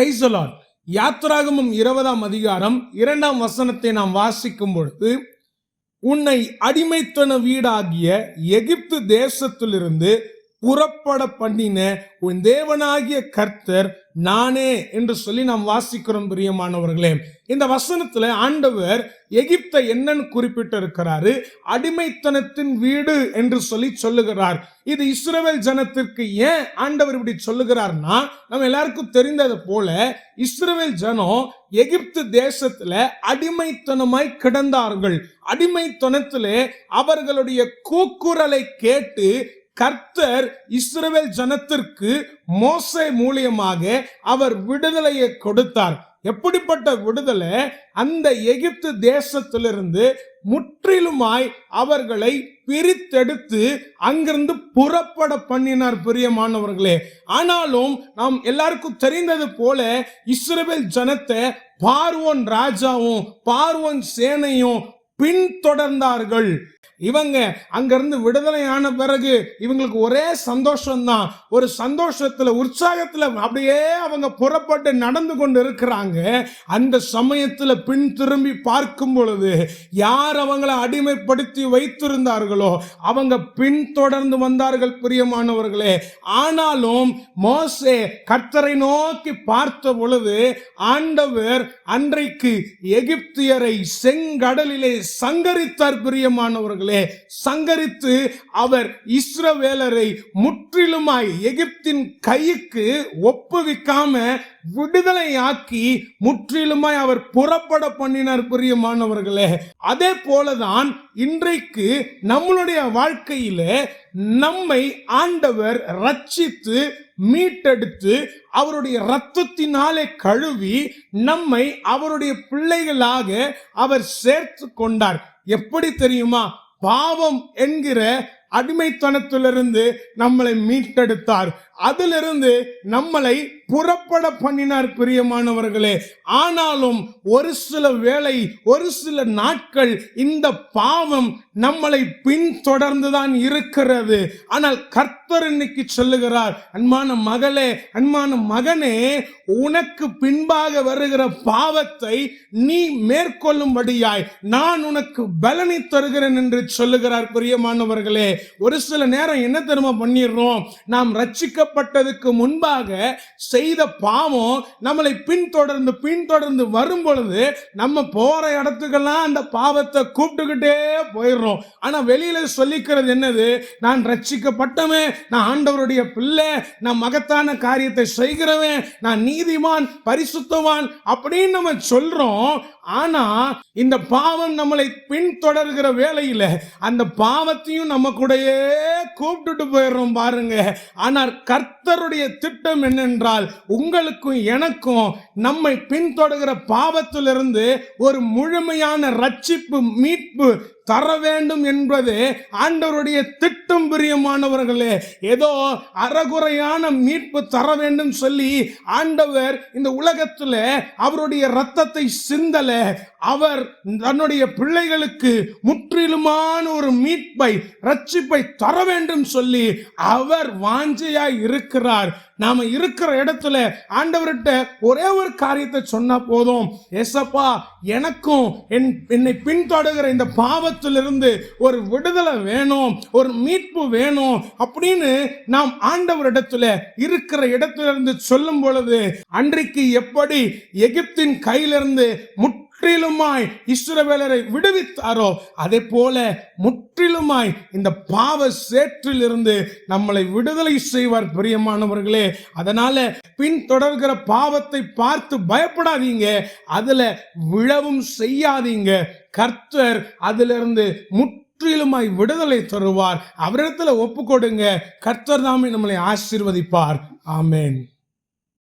பிரைசலால் யாத்ராகமம் இருபதாம் அதிகாரம் இரண்டாம் வசனத்தை நாம் வாசிக்கும் பொழுது உன்னை அடிமைத்தன வீடாகிய எகிப்து தேசத்திலிருந்து புறப்பட பண்ணின உன் தேவனாகிய கர்த்தர் நானே என்று சொல்லி நாம் வாசிக்கிறோம் பிரியமானவர்களே. இந்த வசனத்துல ஆண்டவர் எகிப்தை என்னன்னு குறிப்பிட்டு இருக்கிறாரு அடிமைத்தனத்தின் வீடு என்று சொல்லி சொல்லுகிறார். இது இஸ்ரவேல் ஜனத்திற்கு ஏன் ஆண்டவர் இப்படி சொல்லுகிறார்னா நம்ம எல்லாருக்கும் தெரிந்தது போல இஸ்ரவேல் ஜனம் எகிப்து தேசத்துல அடிமைத்தனமாய் கிடந்தார்கள். அடிமைத்தனத்திலே அவர்களுடைய கூக்குரலை கேட்டு கர்த்தர் இஸ்ரவேல் ஜனத்திற்கு மோசை மூலியமாக அவர் விடுதலையை கொடுத்தார். எப்படிப்பட்ட விடுதலை? அந்த எகிப்து தேசத்திலிருந்து முற்றிலுமாய் அவர்களை பிரித்தெடுத்து அங்கிருந்து புறப்பட பண்ணினார் பிரியமானவர்களே. ஆனாலும் நாம் எல்லாருக்கும் தெரிந்தது போல இஸ்ரேல் ஜனத்தை பார்வோன் ராஜாவும் பார்வோன் சேனையும் பின்தொடர்ந்தார்கள். இவங்க அங்கிருந்து விடுதலையான பிறகு இவங்களுக்கு ஒரே சந்தோஷம்தான். ஒரு சந்தோஷத்தில் உற்சாகத்தில் அப்படியே அவங்க புறப்பட்டு நடந்து கொண்டு இருக்கிறாங்க அந்த சமயத்தில் பின் திரும்பி பார்க்கும் பொழுது யார் அவங்கள அடிமைப்படுத்தி வைத்திருந்தார்களோ அவங்க பின்தொடர்ந்து வந்தார்கள் பிரியமானவர்களே. ஆனாலும் மோசே கர்த்தரை நோக்கி பார்த்த பொழுது ஆண்டவர் அன்றைக்கு எகிப்தியரை செங்கடலிலே சங்கரித்தார் பிரியமானவர்களே. சங்கரித்து அவர் இஸ்ரவேலரை முற்றிலுமாய் எகிப்தின் கைக்கு ஒப்புவிக்காம விடுதலையாக்கி முற்றிலுமாய் அவர் புறப்பட பண்ணினார் பிரியமானவர்களே அதே போலதான் இன்றைக்கு நம்மளுடைய வாழ்க்கையில நம்மை ஆண்டவர் ரட்சித்து மீட்டெடுத்து அவருடைய இரத்தத்தினாலே கழுவி நம்மை அவருடைய பிள்ளைகளாக அவர் சேர்த்து கொண்டார். எப்படி தெரியுமா? பாவம் என்கிற அடிமைத்தனத்திலிருந்து நம்மளை மீட்டெடுத்தார். அதிலிருந்து நம்மளை புறப்பட பண்ணினார் பிரியமானவர்களே. ஆனாலும் ஒரு சில வேளை ஒரு சில நாட்கள் இந்த பாவம் நம்மளை பின்தொடர்ந்துதான் இருக்கிறது. ஆனால் கர்த்தர் இன்னைக்கு சொல்லுகிறார் அன்பான மகளே அன்பான மகனே உனக்கு பின்பாக வருகிற பாவத்தை நீ மேற்கொள்ளும்படியாய் நான் உனக்கு பலனை தருகிறேன் என்று சொல்லுகிறார் பிரியமானவர்களே. ஒரு சில நேரம் என்ன தெரியுமா பண்ணிடுறோம்? நாம் ரட்சிக்கப்பட்டதுக்கு முன்பாக செய்த பாவம் நம்மளை பின்தொடர்ந்து பின்தொடர்ந்து வரும் பொழுது நம்ம போற இடத்துக்கெல்லாம் அந்த பாவத்தை கூப்பிட்டுக்கிட்டே போயிடுறோம். ஆனா வெளியில சொல்லிக்கிறது என்னது? நான் ரட்சிக்கப்பட்டவன் நான் ஆண்டவருடைய பிள்ளை நான் மகத்தான காரியத்தை செய்கிறவன் நான் நீதிமான் பரிசுத்தவான் அப்படின்னு நம்ம சொல்றோம். ஆனா இந்த பாவம் நம்மளை பின்தொடர்கிற வேலையில அந்த பாவத்தையும் நம்ம கூட கூடயே கூப்பிட்டுட்டு போயிடுறோம் பாருங்க. ஆனால் கர்த்தருடைய திட்டம் என்னென்றால் உங்களுக்கும் எனக்கும் நம்மை பின்தொடர்கிற பாவத்திலிருந்து ஒரு முழுமையான ரட்சிப்பு மீட்பு தர வேண்டும் என்பது ஆண்டவருடைய திட்டம் பிரியமானவர்களே. ஏதோ அறகுறையான மீட்பு தர வேண்டும் சொல்லி ஆண்டவர் இந்த உலகத்துல அவருடைய ரத்தத்தை சிந்தல அவர் தன்னுடைய பிள்ளைகளுக்கு முற்றிலுமான ஒரு மீட்பை ரட்சிப்பை தர வேண்டும் சொல்லி அவர் வாஞ்சையாய் இருக்கிறார். நாம இருக்கிற இடத்துல ஆண்டவர்கிட்ட ஒரே ஒரு காரியத்தை சொன்னா போதும். எசப்பா எனக்கும் என் என்னை பின்தொடர்கிற இந்த பாவத்திலிருந்து ஒரு விடுதலை வேணும் ஒரு மீட்பு வேணும் அப்படின்னு நாம் ஆண்டவரிடத்துல இருக்கிற இடத்திலிருந்து சொல்லும் பொழுது அன்றைக்கு எப்படி எகிப்தின் கையிலிருந்து முற்றிலுமாய் இஸ்ரவேலரை விடுவித்தாரோ அதே போல முற்றிலுமாய் இந்த பாவ சேற்றிலிருந்து நம்மளை விடுதலை செய்வார் பிரியமானவர்களே. அதனால பின்தொடர்கிற பாவத்தை பார்த்து பயப்படாதீங்க அதுல விழவும் செய்யாதீங்க. கர்த்தர் அதிலிருந்து முற்றிலுமாய் விடுதலை தருவார். அவரிடத்துல ஒப்பு கொடுங்க கர்த்தர் தாமே நம்மளை ஆசீர்வதிப்பார். ஆமேன்.